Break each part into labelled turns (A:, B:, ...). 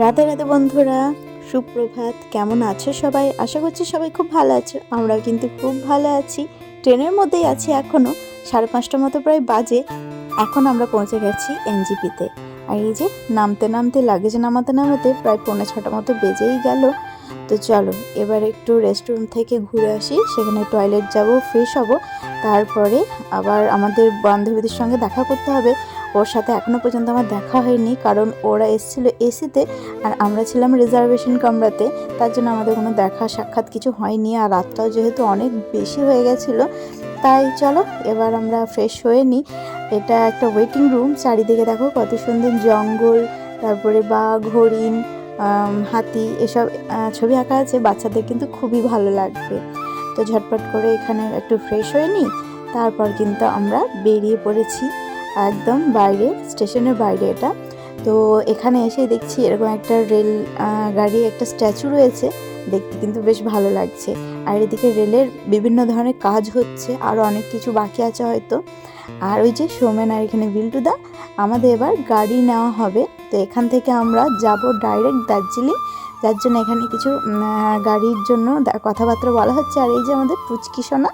A: রাধে রাতে বন্ধুরা, সুপ্রভাত। কেমন আছো সবাই? আশা করছি সবাই খুব ভালো আছো। আমরাও কিন্তু খুব ভালো আছি। ট্রেনের মধ্যেই আছি এখনও সাড়ে পাঁচটার মতো প্রায় বাজে। এখন আমরা পৌঁছে গেছি এনজিপিতে। আর এই যে নামতে নামতে লাগেজ নামাতে নামাতে প্রায় পৌনে ছটা মতো বেজেই গেল। তো চলো, এবার একটু রেস্টুরেন্ট থেকে ঘুরে আসি। সেখানে টয়লেট যাব ফ্রেশ হব। তারপরে আবার আমাদের বান্ধবীদের সঙ্গে দেখা করতে হবে। ওর সাথে এখনও পর্যন্ত আমার দেখা হয়নি, কারণ ওরা এসেছিল এসিতে আর আমরা ছিলাম রিজার্ভেশন কামরাতে, তার জন্য আমাদের কোনো দেখা সাক্ষাৎ কিছু হয়নি আর রাতটাও যেহেতু অনেক বেশি হয়ে গেছিল, তাই চলো এবার আমরা ফ্রেশ হয়ে নিই। এটা একটা ওয়েটিং রুম চারিদিকে দেখো কত সুন্দর জঙ্গল, তারপরে বাঘ, হরিণ হাতি, এসব ছবি আঁকা আছে, বাচ্চাদের কিন্তু খুবই ভালো লাগবে। তো ঝটপট করে এখানে একটু ফ্রেশ হয়ে নিই, তারপর কিন্তু আমরা বেরিয়ে পড়েছি। একদম বাইরে, স্টেশনের বাইরে এটা। তো এখানে এসে দেখছি এরকম একটা রেল গাড়ি, একটা স্ট্যাচু রয়েছে। দেখতে কিন্তু বেশ ভালো লাগছে। আর এদিকে রেলের বিভিন্ন ধরনের কাজ হচ্ছে আরও অনেক কিছু বাকি আছে হয়তো। আর ওই যে সোমেন আর এখানে বিল্টুদা, আমাদের এবার গাড়ি নেওয়া হবে। তো এখান থেকে আমরা যাব ডাইরেক্ট দার্জিলিং। যার জন্য এখানে কিছু গাড়ির জন্য কথাবার্তা বলা হচ্ছে। আর এই যে আমাদের পুচকি সোনা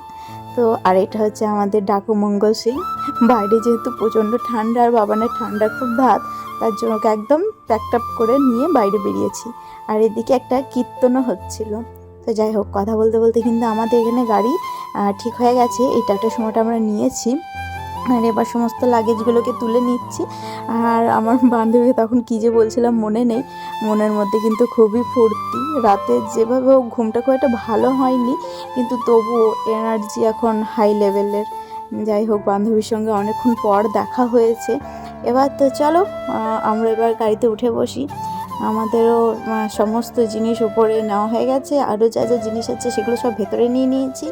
A: তো আর এটা হচ্ছে আমাদের ডাকু মঙ্গল সিং। বাইরে যেহেতু প্রচণ্ড ঠান্ডা আর বাবানের ঠান্ডা খুব ধাত তার জন্য ওকে একদম প্যাকটাপ করে নিয়ে বাইরে বেরিয়েছি। আর এদিকে একটা কীর্তনও হচ্ছিল। তো যাই হোক, কথা বলতে বলতে কিন্তু আমাদের এখানে গাড়ি ঠিক হয়ে গেছে। এই টাটার সময়টা আমরা নিয়েছি। আর এবার সমস্ত লাগেজগুলোকে তুলে নিচ্ছি। আর আমার বান্ধবী তখন কী যে বলছিলাম, মনে নেই। মনের মধ্যে কিন্তু খুবই ফুর্তি। রাতে যেভাবে হোক ঘুমটা খুব একটা ভালো হয়নি, কিন্তু তবুও এনার্জি এখন হাই লেভেলের যাই হোক, বান্ধবীর সঙ্গে অনেকক্ষণ পর দেখা হয়েছে। এবার তো চলো আমরা এবার গাড়িতে উঠে বসি। আমাদেরও সমস্ত জিনিস উপরে নেওয়া হয়ে গেছে। আরও যা যা জিনিস আছে সেগুলো সব ভেতরে নিয়ে নিয়েছি।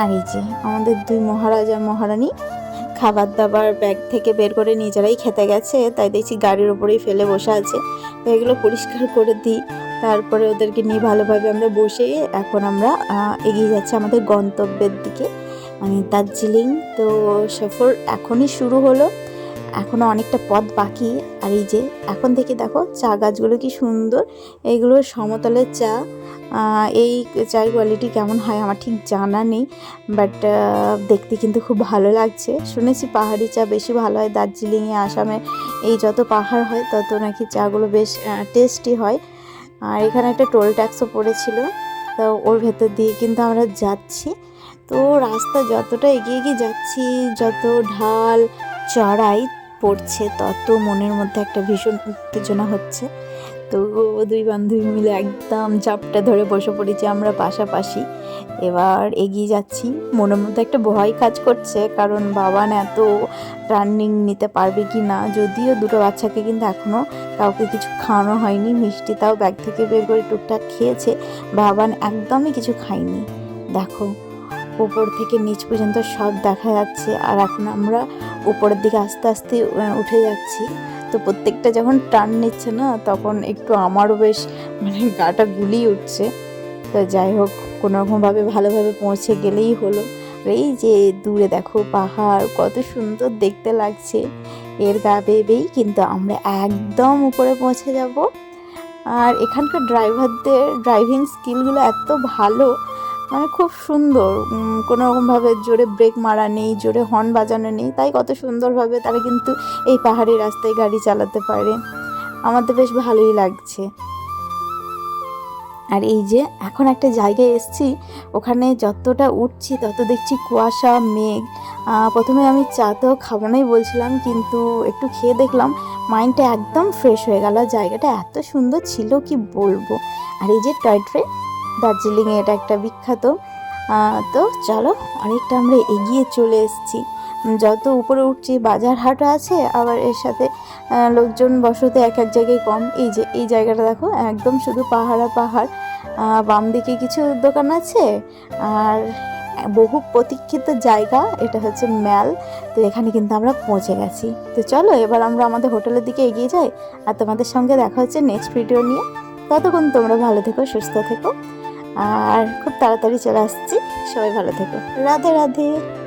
A: আর এই যে আমাদের দুই মহারাজা মহারানী খাবার দাবার ব্যাগ থেকে বের করে নিজেরাই খেতে গেছে, তাই দেখছি গাড়ির ওপরেই ফেলে বসে আছে। তো এগুলো পরিষ্কার করে দিই। তারপরে ওদেরকে নিয়ে ভালোভাবে আমরা বসে এখন আমরা এগিয়ে যাচ্ছি আমাদের গন্তব্যের দিকে। মানে দার্জিলিং। তো সফর এখনই শুরু হলো। এখনও অনেকটা পথ বাকি। আর এই যে, এখন থেকে দেখো চা গাছগুলো কি সুন্দর। এইগুলো সমতলের চা। এই চায়ের কোয়ালিটি কেমন হয় আমার ঠিক জানা নেই। বাট দেখতে কিন্তু খুব ভালো লাগছে। শুনেছি পাহাড়ি চা বেশি ভালো হয়। দার্জিলিংয়ে আসামে এই যত পাহাড় হয়, তত নাকি চাগুলো বেশ টেস্টি হয়। আর এখানে একটা টোল ট্যাক্সও পড়েছিল। তো ওর ভেতর দিয়ে কিন্তু আমরা যাচ্ছি। তো রাস্তা যতটা এগিয়ে এগিয়ে যাচ্ছি, যত ঢাল, চড়াই পড়ছে, তত মনের মধ্যে একটা ভীষণ উত্তেজনা হচ্ছে। তো দুই বান্ধবী মিলে একদম চাপটা ধরে বসে পড়েছি আমরা পাশাপাশি। এবার এগিয়ে যাচ্ছি। মনের মধ্যে একটা ভয় কাজ করছে, কারণ বাবান এত রানিং নিতে পারবে কি না যদিও দুটো বাচ্চাকে কিন্তু এখনও কাউকে কিছু খাওয়ানো হয়নি। মিষ্টি তাও ব্যাগ থেকে বের করে টুকটাক খেয়েছে। বাবান একদমই কিছু খায়নি। দেখো, উপর থেকে নিচ পর্যন্ত সব দেখা যাচ্ছে। আর এখন আমরা উপরের দিকে আস্তে আস্তে উঠে যাচ্ছি। তো প্রত্যেকটা যখন টার্ন নিচ্ছে না, তখন একটু আমারও বেশ মানে গাটা গুলিয়ে উঠছে। তো যাই হোক, কোনোরকমভাবে ভালোভাবে পৌঁছে গেলেই হলো। এই যে দূরে দেখো পাহাড়, কত সুন্দর দেখতে লাগছে। এর গা বেবেই কিন্তু আমরা একদম উপরে পৌঁছে যাব। আর এখানকার ড্রাইভারদের, ড্রাইভিং স্কিলগুলো এত ভালো। মানে খুব সুন্দর। কোনো রকমভাবে জোরে ব্রেক মারা নেই, জোরে হর্ন বাজানো নেই। তাই কত সুন্দরভাবে তারা কিন্তু এই পাহাড়ি রাস্তায় গাড়ি চালাতে পারে। আমার তো বেশ ভালোই লাগছে। আর এই যে, এখন একটা জায়গায় এসছি। ওখানে যতটা উঠছি তত দেখছি কুয়াশা, মেঘ। প্রথমে আমি চা তো খাব নাই বলছিলাম, কিন্তু একটু খেয়ে দেখলাম মাইন্ডটা একদম ফ্রেশ হয়ে গেল। জায়গাটা এত সুন্দর ছিল, কি বলব? আর এই যে টয় ট্রেন দার্জিলিংয়ে এটা একটা বিখ্যাত। তো চলো অনেকটা আমরা এগিয়ে চলে এসেছি। যত উপরে উঠছি বাজার হাটও আছে, আবার এর সাথে লোকজন বসতে এক এক জায়গায় কম। এই যে, এই জায়গাটা দেখো, একদম শুধু পাহাড় পাহাড়। বাম দিকে কিছু দোকান আছে, আর বহু প্রতীক্ষিত জায়গা, এটা হচ্ছে ম্যাল। তো এখানে কিন্তু আমরা পৌঁছে গেছি। তো চলো, এবার আমরা আমাদের হোটেলের দিকে এগিয়ে যাই, আর তোমাদের সঙ্গে দেখা হচ্ছে নেক্সট ভিডিও নিয়ে। ততক্ষণ তোমরা ভালো থেকো, সুস্থ থেকো। আর খুব তাড়াতাড়ি চলে আসছি। সবাই ভালো থেকো। রাধে রাধে।